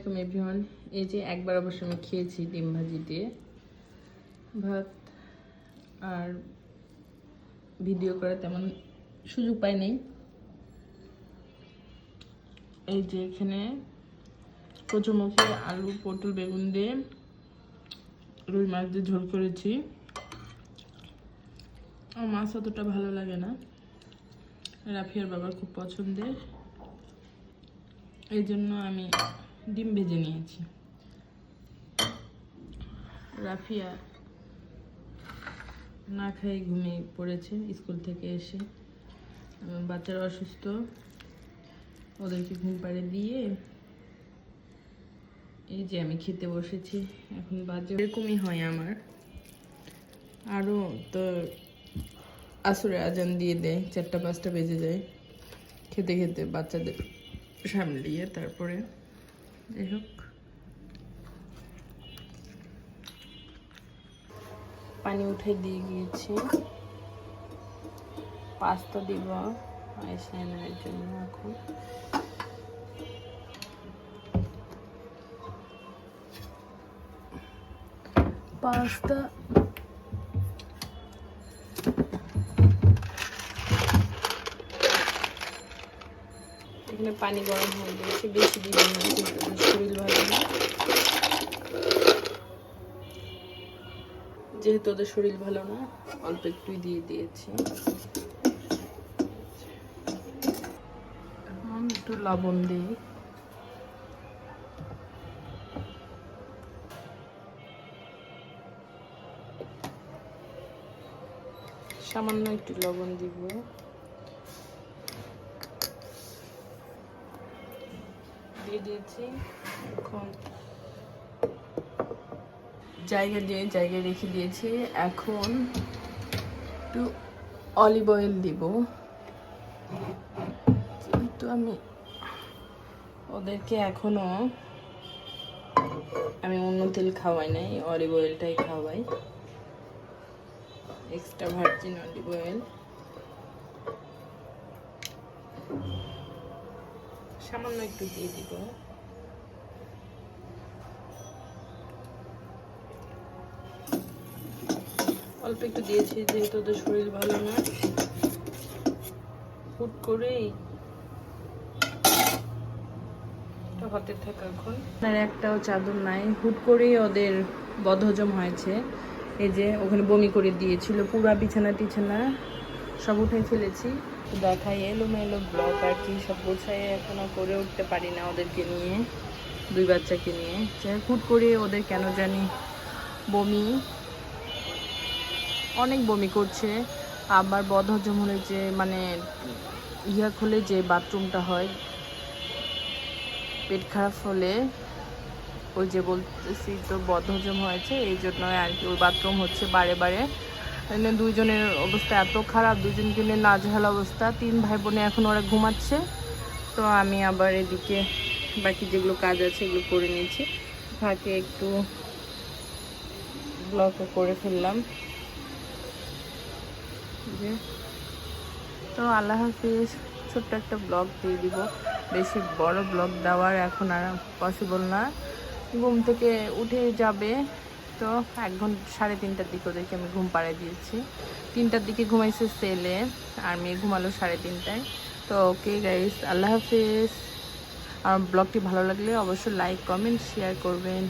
আলাইকুম এভরিওয়ান। এই যে একবার অবশ্য আমি খেয়েছি ডিম ভাজি দিয়ে। ভাত আর ভিডিও করার তেমন সুযোগ পাইনি এই যে এখানে কচুমুখী আলু, পটল, বেগুন দিয়ে রুই মাছ দিয়ে ঝোল করেছি। আমার মাছ অতটা ভালো লাগে না। রাফিয়ার বাবার খুব পছন্দের। এই জন্য আমি ডিম ভেজে নিয়েছি। রাফিয়া না খেয়ে ঘুমিয়ে পড়েছে স্কুল থেকে এসে। বাচ্চারা অসুস্থ। ওদেরকে ঘুম পাড়ে দিয়ে এই যে আমি খেতে বসেছি, এখন বাজে। এরকমই হয় আমার। আরও তো আসরে আজান দিয়ে দেয়, চারটা পাঁচটা বেজে যায়। খেতে খেতে বাচ্চাদের সামলিয়ে তারপরে যাই হোক। পানি উঠে দিয়ে গিয়েছি। পাস্তা দিব আইসলাইনারের জন্য এখন। পাস্তা এখানে পানি গরম হয়ে গেছে বেশি দিবেন না শরীর ভালো না। যেহেতু ওদের শরীর ভালো না, অল্প একটুই দিয়ে দিয়েছি। এখন একটু লবণ দিই। সামান্য একটু লবণ দিব। দিয়ে দিয়েছি। এখন জায়গা দিয়ে জায়গায় রেখে দিয়েছি। এখন একটু অলিভ অয়েল দিব। যেহেতু আমি ওদেরকে এখনও আমি অন্য তেল খাওয়াই নাই অলিভ অয়েলটাই খাওয়াই। এক্সট্রা ভার্জিন অলিভ অয়েল সামান্য একটু দিয়ে দিব। অল্প একটু দিয়েছি, যেহেতু ওদের শরীর ভালো না। হুট করেই হতে থাকে এখন। আর একটাও চাদর নাই। হুট করেই ওদের বদহজম হয়েছে। এই যে ওখানে বমি করে দিয়েছিল। পুরা বিছানা টিছানা সব উঠে ফেলেছি। দেখাই এলোমেলো ব্লক আর কি সব গোছায় এখনও করে উঠতে পারি না ওদেরকে নিয়ে, দুই বাচ্চাকে নিয়ে। হুট করে ওদের কেন জানি বমি, অনেক বমি করছে। আবার বদহজম হলে যে মানে ইয়া খুলে যে বাথরুমটা হয়, পেট খারাপ হলে ওই যে বলতেছি তো বদহজম হয়েছে, এই জন্য আর কি, ওই বাথরুম হচ্ছে বারে বারে। দুইজনের অবস্থা এত খারাপ দুজনকে নিয়ে নাজেহাল অবস্থা। তিন ভাই বোনে এখন ওরা ঘুমাচ্ছে। তো আমি আবার এদিকে বাকি যেগুলো কাজ আছে এগুলো করে নিয়েছি। ফাঁকে একটু ব্লকও করে ফেললাম। যে। তো আল্লাহ হাফিজ, ছোট্ট একটা ব্লগ দিয়ে দিব। বেশি বড় ব্লগ দেওয়ার এখন আর পসিবল না। ঘুম থেকে উঠে যাবে। তো এক ঘণ্টা সাড়ে তিনটার দিকে ওদেরকে আমি ঘুম পাড়ায় দিয়েছি। তিনটার দিকে ঘুমাইছে সেলে আর মেয়ে ঘুমালো সাড়ে তিনটায়। তো ওকে গাইস আল্লাহ হাফিজ। আমার ব্লগটি ভালো লাগলে অবশ্যই লাইক কমেন্ট শেয়ার করবেন।